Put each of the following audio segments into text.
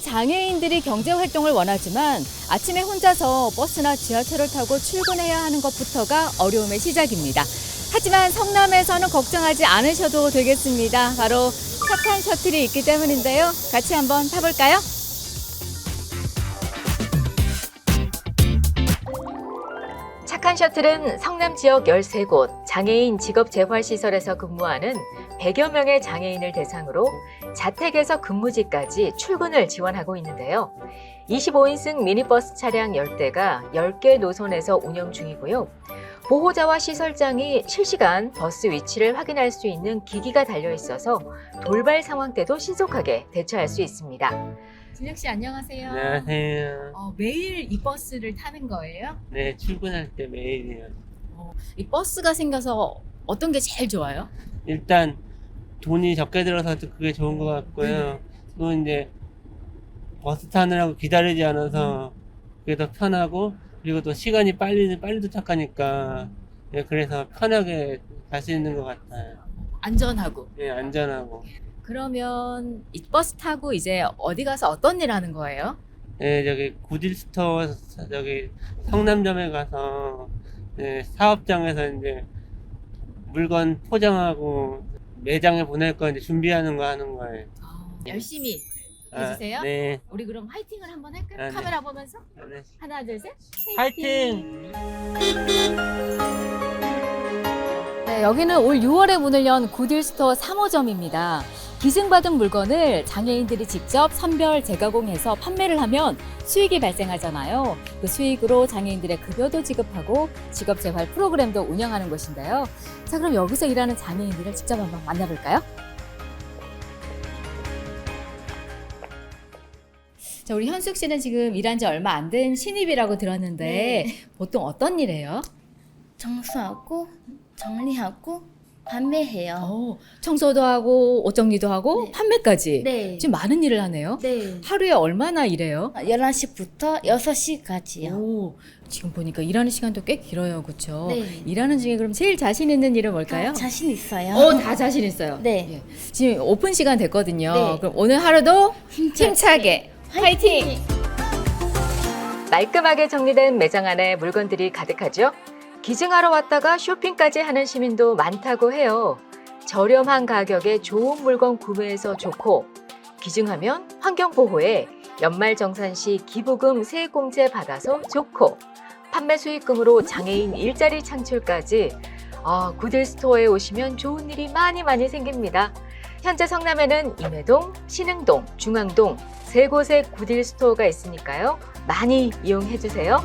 장애인들이 경제 활동을 원하지만 아침에 혼자서 버스나 지하철을 타고 출근해야 하는 것부터가 어려움의 시작입니다. 하지만 성남에서는 걱정하지 않으셔도 되겠습니다. 바로 착한 셔틀이 있기 때문인데요. 같이 한번 타볼까요? 착한 셔틀은 성남 지역 13곳 장애인 직업 재활 시설에서 근무하는 100여 명의 장애인을 대상으로 자택에서 근무지까지 출근을 지원하고 있는데요. 25인승 미니버스 차량 10대가 10개 노선에서 운영 중이고요. 보호자와 시설장이 실시간 버스 위치를 확인할 수 있는 기기가 달려 있어서 돌발 상황 때도 신속하게 대처할 수 있습니다. 준혁 씨 안녕하세요. 안녕하세요. 어, 매일 이 버스를 타는 거예요? 네, 출근할 때 매일이요. 이 버스가 생겨서 어떤 게 제일 좋아요? 일단 돈이 적게 들어서 그게 좋은 것 같고요. 또 이제 버스 타느라고 기다리지 않아서 그게 더 편하고 그리고 또 시간이 빨리 빨리 도착하니까 예, 그래서 편하게 갈 수 있는 것 같아요. 안전하고. 예, 안전하고. 그러면 이 버스 타고 이제 어디 가서 어떤 일 하는 거예요? 예, 저기 구딜 스토어 저기 성남점에 가서 예, 사업장에서 이제 물건 포장하고 매장에 보낼 거 이제 준비하는 거 하는 거예요. 열심히 아, 해주세요. 네. 우리 그럼 화이팅을 한번 할까요? 아, 네. 카메라 보면서 네. 하나 둘 셋. 화이팅! 네, 여기는 올 6월에 문을 연 구딜스토어 3호점입니다. 기증받은 물건을 장애인들이 직접 선별 재가공해서 판매를 하면 수익이 발생하잖아요. 그 수익으로 장애인들의 급여도 지급하고 직업 재활 프로그램도 운영하는 곳인데요. 자, 그럼 여기서 일하는 장애인들을 직접 한번 만나볼까요? 자, 우리 현숙 씨는 지금 일한 지 얼마 안 된 신입이라고 들었는데 보통 어떤 일 해요? 청소하고 정리하고 판매해요. 어, 청소도 하고 옷 정리도 하고 네. 판매까지. 네. 지금 많은 일을 하네요. 네. 하루에 얼마나 일해요? 11시부터 6시까지요. 오, 지금 보니까 일하는 시간도 꽤 길어요, 그렇죠? 네. 일하는 중에 그럼 제일 자신 있는 일은 뭘까요? 자신 있어요. 어, 다 자신 있어요. 네. 예. 지금 오픈 시간 됐거든요. 네. 그럼 오늘 하루도 힘차게 화이팅! 말끔하게 정리된 매장 안에 물건들이 가득하죠. 기증하러 왔다가 쇼핑까지 하는 시민도 많다고 해요. 저렴한 가격에 좋은 물건 구매해서 좋고 기증하면 환경 보호에 연말정산 시 기부금 세액공제 받아서 좋고 판매 수익금으로 장애인 일자리 창출까지 아, 구딜 스토어에 오시면 좋은 일이 많이 많이 생깁니다. 현재 성남에는 임해동, 신흥동, 중앙동 세 곳의 구딜 스토어가 있으니까요. 많이 이용해 주세요.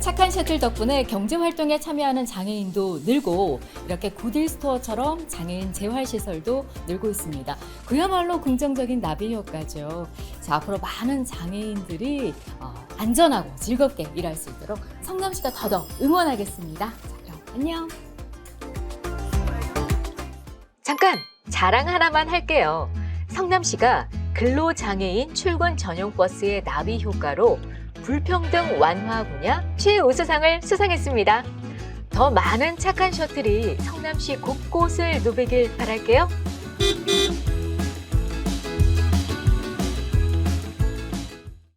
착한 셔틀 덕분에 경제 활동에 참여하는 장애인도 늘고 이렇게 구딜 스토어처럼 장애인 재활 시설도 늘고 있습니다. 그야말로 긍정적인 나비 효과죠. 자, 앞으로 많은 장애인들이 어, 안전하고 즐겁게 일할 수 있도록 성남시가 더더욱 응원하겠습니다. 자, 그럼 안녕. 잠깐 자랑 하나만 할게요. 성남시가 근로장애인 출근 전용 버스의 나비 효과로 불평등 완화 분야 최우수상을 수상했습니다. 더 많은 착한 셔틀이 성남시 곳곳을 누비길 바랄게요.